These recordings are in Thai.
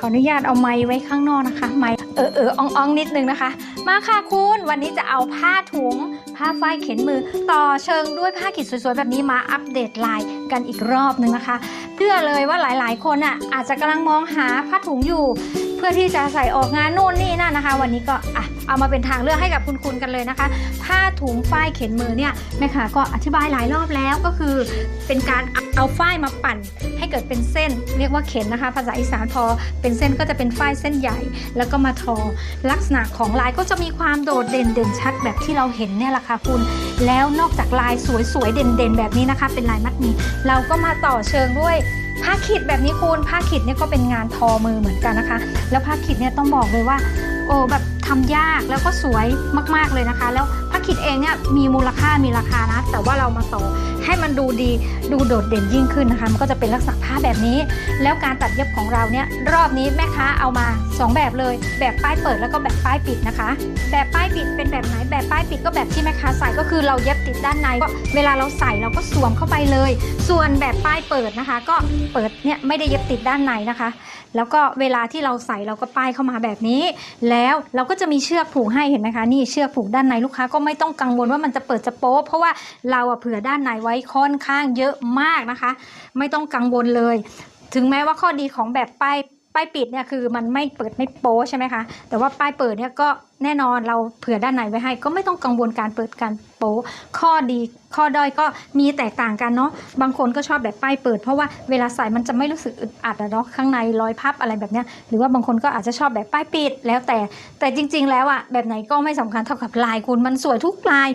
ขออนุญาตเอาไม้ไว้ข้างนอกนะคะ ไม้เออเอออ่องอ่องนิดนึงนะคะ มาค่ะคุณวันนี้จะเอาผ้าถุง ผ้าฝ้ายเข็นมือ ต่อเชิงด้วยผ้าขีดสวยๆ แบบนี้มาอัปเดตลายกันอีกรอบนึงนะคะ เพื่อเลยว่าหลายๆ คนอะอาจจะกำลังมองหาผ้าถุงอยู่ เพื่อที่จะใส่ออกงานโน่นนี่นั่นนะคะ วันนี้ก็อะเอามาเป็นทางเลือกให้กับคุณคุณกันเลยนะคะ ผ้าถุงฝ้ายเข็นมือเนี่ยแม่ค้าก็อธิบายหลายรอบแล้วก็คือ เป็นการเอาฝ้ายมาปั่น ให้เกิดเป็นเส้น เรียกว่าเข็นนะคะ ภาษาอีสานพอเป็นเส้นก็จะเป็นฝ้ายเส้นใหญ่ แล้วก็มาทอ ลักษณะของลายก็จะมีความโดดเด่นเด่นชัดแบบที่เราเห็นเนี่ยแหละค่ะคุณ แล้วนอกจากลายสวยๆเด่นๆ แบบนี้นะคะ เป็นลายมัดหมีเราก็มาต่อเชิงด้วย ผ้าขีดแบบนี้คุณผ้าขีดเนี่ยก็เป็นงานทอมือเหมือนกันนะคะ แล้วผ้าขีดเนี่ยต้องบอกเลยว่าโอ้แบบทำยากแล้วก็สวยมากๆเลยนะคะ แล้ว ผ้าขีดเองเนี่ยมีมูลค่ามีราคานะ แต่ว่าเรามาต่อให้มันดูดีดูโดดเด่นยิ่งขึ้นนะคะมันก็จะเป็นลักษณะผ้าแบบนี้ แล้วการตัดเย็บของเราเนี่ยรอบนี้แม่ค้าเอามา 2 แบบเลย แบบป้ายเปิดแล้วก็แบบป้ายปิดนะคะ แบบป้ายปิดเป็นแบบไหนแบบป้ายปิดก็แบบที่แม่ค้าใส่ก็คือเราเย็บติดด้านในก็เวลาเราใส่เราก็สวมเข้าไปเลย ส่วนแบบป้ายเปิดนะคะ ก็เปิดเนี่ยไม่ได้เย็บติดด้านในนะคะ แล้วก็เวลาที่เราใส่เราก็ป้ายเข้ามาแบบนี้ แล้วเราก็จะมีเชือกผูกให้เห็นไหมคะนี่เชือกผูกด้านในลูกค้าก็ไม่ต้องกังวลว่ามันจะเปิดจะโป๊ะเพราะว่าเราอะเผื่อด้านในไว้ค่อนข้างเยอะมากนะคะ ไม่ต้องกังวลเลย ถึงแม้ว่าข้อดีของแบบป้าย ป้ายปิดเนี่ยคือมันไม่เปิดไม่โป๊ใช่ไหมคะ แต่ว่าป้ายเปิดเนี่ยก็แน่นอนเราเผื่อด้านในไว้ให้ ก็ไม่ต้องกังวลการเปิดการโป๊ข้อดีข้อด้อยก็มีแตกต่างกันเนาะบางคนก็ชอบแบบป้ายเปิด เพราะว่าเวลาใส่มันจะไม่รู้สึกอึดอัดอะเนาะข้างในรอยพับอะไรแบบเนี้ยหรือว่าบางคนก็อาจจะชอบแบบป้ายปิดแล้วแต่ แต่จริง ๆ แล้วอะแบบไหนก็ไม่สำคัญเท่ากับลายคุณมันสวยทุกลาย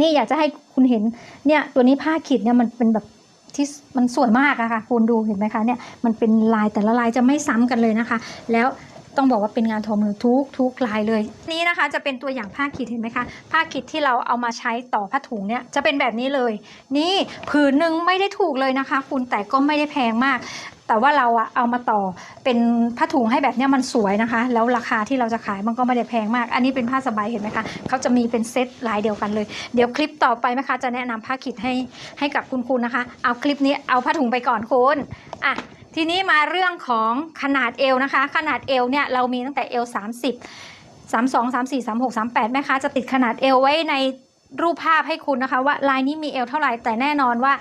นี่อยากจะให้คุณเห็นเนี่ยตัวนี้ผ้าขีดเนี่ยมันเป็นแบบ ที่มันสวยมากอะค่ะคุณดูเห็นไหมคะเนี่ยมันเป็นลายแต่ละลายจะไม่ซ้ำกันเลยนะคะ แล้วต้องบอกว่าเป็นงานทอมือทุกทุกลายเลย นี่นะคะจะเป็นตัวอย่างผ้าขีดเห็นไหมคะผ้าขีดที่เราเอามาใช้ต่อผ้าถุงเนี่ยจะเป็นแบบนี้เลย นี่ผืนหนึ่งไม่ได้ถูกเลยนะคะ คุณแต่ก็ไม่ได้แพงมาก แต่ว่าเราอะเอามาต่อเป็นผ้าถุงให้แบบเนี้ยมันสวยนะคะ แล้วราคาที่เราจะขายมันก็ไม่ได้แพงมาก อันนี้เป็นผ้าสบายเห็นไหมคะเขาจะมีเป็นเซตลายเดียวกันเลย เดี๋ยวคลิปต่อไปนะคะ จะแนะนำผ้าขีดให้ให้กับคุณคุณนะคะ เอาคลิปนี้เอาผ้าถุงไปก่อนคุณอะทีนี้มาเรื่องของขนาดเอวนะคะ ขนาดเอวเนี่ยเรามีตั้งแต่เอว30 32 34 36 38แม่ค้าจะติดขนาดเอวไว้ใน รูปภาพให้คุณนะคะว่าลายนี้มีเอวเท่าไหร่แต่แน่นอนว่า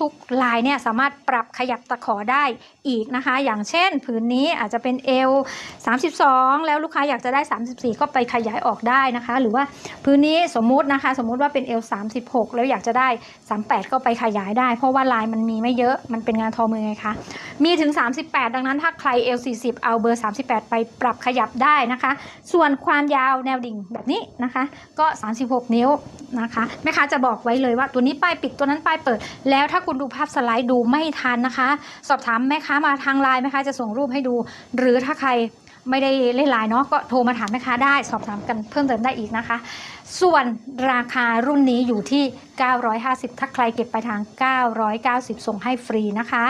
ทุกๆลายเนี่ยสามารถปรับขยับตะขอได้อีกนะคะ อย่างเช่น ผืนนี้อาจจะเป็นเอว32 แล้วลูกค้าอยากจะได้ 34 ก็ไปขยายออกได้นะคะ หรือว่าพื้นนี้สมมุตินะคะ สมมุติว่าเป็นเอว36 แล้วอยากจะได้ 38 ก็ไปขยายได้ เพราะว่าลายมันมีไม่เยอะมันเป็นงานทอมือไงคะ มีถึง 38 ดังนั้นถ้าใครเอว40 เอาเบอร์ 38 ไปปรับขยับได้นะคะ ส่วนความยาวแนวดิ่งแบบนี้นะคะ ก็ 36 นิ้วนะคะแม่ค้าจะบอกไว้เลยว่าตัวนี้ป้ายปิดตัวนั้นป้ายเปิด แล้วถ้าคุณดูภาพสไลด์ดูไม่ทันนะคะ สอบถามแม่ค้ามาทางไลน์แม่ค้าจะส่งรูปให้ดู หรือถ้าใครไม่ได้เล่นไลน์เนาะก็โทรมาถามแม่ค้าได้ สอบถามกันเพิ่มเติมได้อีกนะคะ ส่วนราคารุ่นนี้อยู่ที่ 950 ถ้าใครเก็บไปทาง 990 ส่งให้ฟรีนะคะ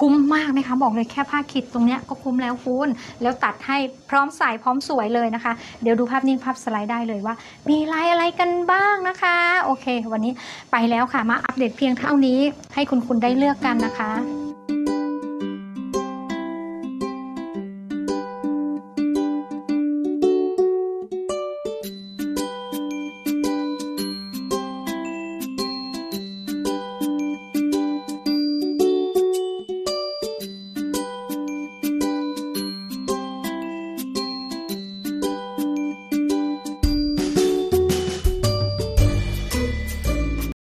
คุ้มมากนะคะ บอกเลยแค่ผ้าขิดตรงเนี้ยก็คุ้มแล้วคุณ แล้วตัดให้พร้อมใส่พร้อมสวยเลยนะคะ เดี๋ยวดูภาพนิ่งภาพสไลด์ได้เลยว่า มีลายอะไรกันบ้างนะคะ โอเค วันนี้ไปแล้วค่ะมาอัปเดตเพียงเท่านี้ให้คุณคุณได้เลือกกันนะคะ